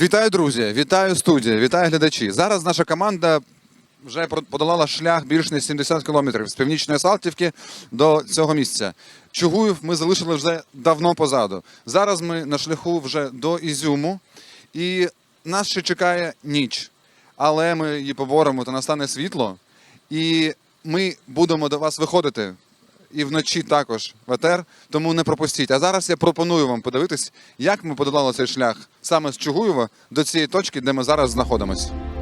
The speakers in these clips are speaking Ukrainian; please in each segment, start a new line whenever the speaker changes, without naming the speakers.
Вітаю, друзі! Вітаю студія, вітаю глядачі. Зараз наша команда вже подолала шлях більш ніж 70 кілометрів з північної Салтівки до цього місця. Чугуїв ми залишили вже давно позаду. Зараз ми на шляху вже до Ізюму, і нас ще чекає ніч. Але ми її поборемо, то настане світло, і ми будемо до вас виходити і вночі також ветер. тому не пропустіть. А зараз я пропоную вам подивитись, як ми подолали цей шлях саме з Чугуєва до цієї точки, де ми зараз знаходимося.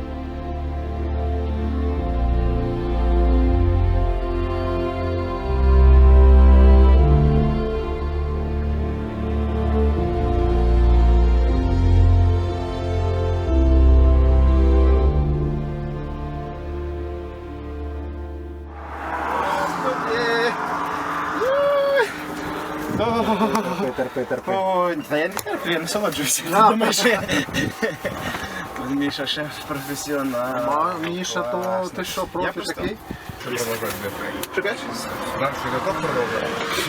Питер, Питер, Питер.
О, та я не терплю, я насолоджуюся. Ти думаєш, що я... Міша шеф професіонал.
А, Міша, то ти що, профі
просто-
такий?
Чекаєш?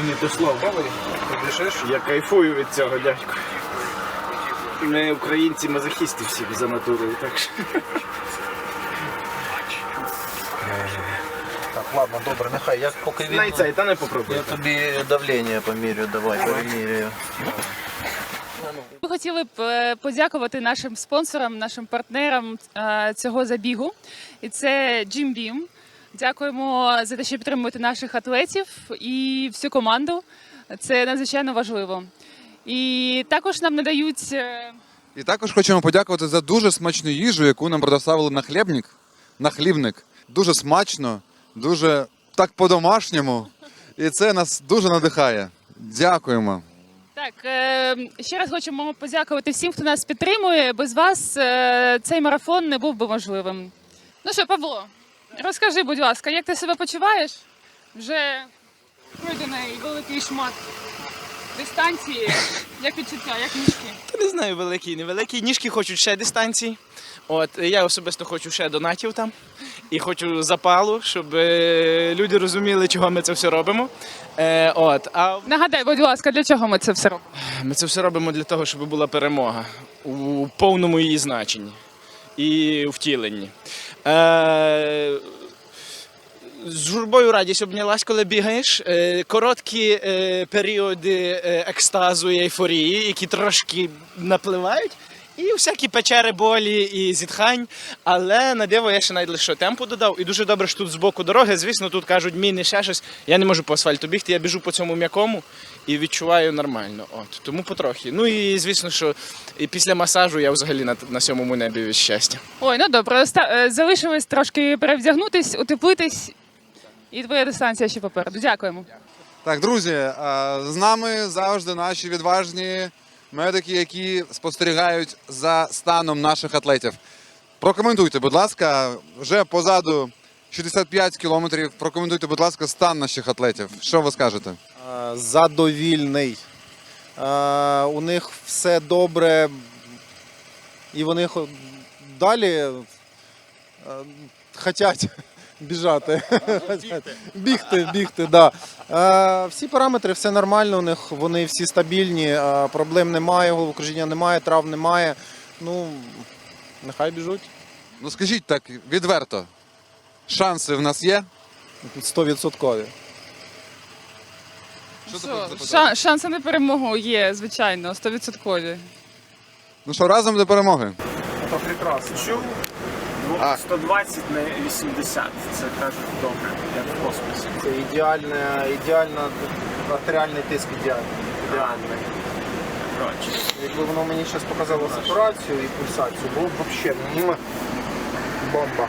Не то слово. Я кайфую від цього, дядько. Ми українці мазохісти всі за натурою, так що.
Так, ладно, добре, нехай. Я поки він...
Цей, та не попробуй.
Я тобі давлення помірю, давай, перемірюю.
Ми хотіли б е, подякувати нашим спонсорам, нашим партнерам е, цього забігу. І це Jim Beam. Дякуємо за те, що підтримуєте наших атлетів і всю команду. Це надзвичайно важливо. І також нам надають е,
І також хочемо подякувати за дуже смачну їжу, яку нам предоставили на хлібник. На хлібник. Дуже смачно, дуже так по-домашньому. І це нас дуже надихає. Дякуємо.
так. е, Ще раз хочемо подякувати всім, хто нас підтримує. Без вас е, цей марафон не був би можливим. Ну що, Павло, розкажи, будь ласка, як ти себе почуваєш? Вже пройдений великий шмат дистанції. Як відчуття, як ніжки?
Та не знаю, великі, невеликі. Ніжки хочуть ще дистанції. От я особисто хочу ще донатів там і хочу запалу, щоб е, люди розуміли, чого ми це все робимо. Е, от, а
Нагадай, будь ласка, для чого ми це все робимо?
ми це все робимо для того, щоб була перемога у повному її значенні і втіленні. Е, з журбою радість обнялась, коли бігаєш. Е, короткі е, періоди екстазу і ейфорії, які трошки напливають. І всякі печери болі і зітхань. Але на диво я ще навіть лише темпу додав. І дуже добре, що тут з боку дороги. Звісно, тут кажуть міни ще щось. Я не можу по асфальту бігти, я біжу по цьому м'якому і відчуваю нормально. От тому потрохи. Ну і звісно, що і після масажу я взагалі на, на сьомому небі від щастя.
Ой, ну добре, е, залишилось трошки перевдягнутись, утеплитись, і твоя дистанція ще попереду. Дякуємо.
Так, друзі, з нами завжди наші відважні медики, які спостерігають за станом наших атлетів. Прокоментуйте, будь ласка, вже позаду 65 кілометрів. Прокоментуйте, будь ласка, стан наших атлетів. Що ви скажете?
Задовільний. У них все добре. І вони далі хотять біжати. Бігти, бігти, да. Е, Всі параметри, все нормально у них, вони всі стабільні, е, проблем немає, головокружіння немає, трав немає. Ну, нехай біжуть.
Ну скажіть так відверто. Шанси в нас є?
100%.
Що ти хочеш запитати?
ша- шанси на перемогу є, звичайно, 100%.
Ну що, разом до перемоги.
Це прекрасно.
А.
120 на 80. Це кажуть добре, як в космосі.
Це ідеальна, ідеальна артеріальний тиск ідеальний.
Ідеально. Коротше.
Якби воно мені зараз показало сатурацію і пульсацію, було б взагалі м, бомба.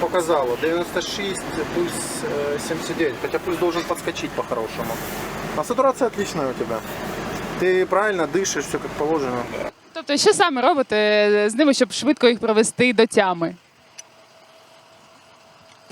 Показало 96, пульс э, 79, хотя пульс должен подскочить по-хорошему. А сатурация отличная у тебя. Ты правильно дышишь, все как положено.
Тобто, що саме робите з ними, щоб швидко їх привести до тями?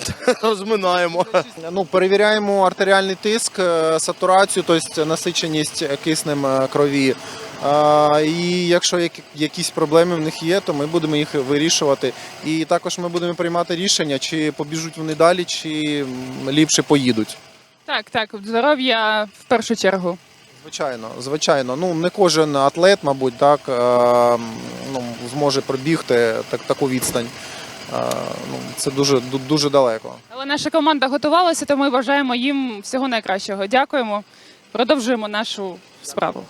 Розминаємо.
Ну, перевіряємо артеріальний тиск, е, сатурацію, тобто насиченість киснем е, крові. А, І якщо якісь проблеми в них є, то ми будемо їх вирішувати. І також ми будемо приймати рішення, чи побіжуть вони далі, чи ліпше поїдуть.
Так, так, здоров'я в першу чергу.
Звичайно, звичайно. Ну не кожен атлет, мабуть, так е, ну, зможе пробігти так, таку відстань. Е, ну, це дуже дуже далеко.
Але наша команда готувалася, тому ми бажаємо їм всього найкращого. Дякуємо. Продовжуємо нашу справу.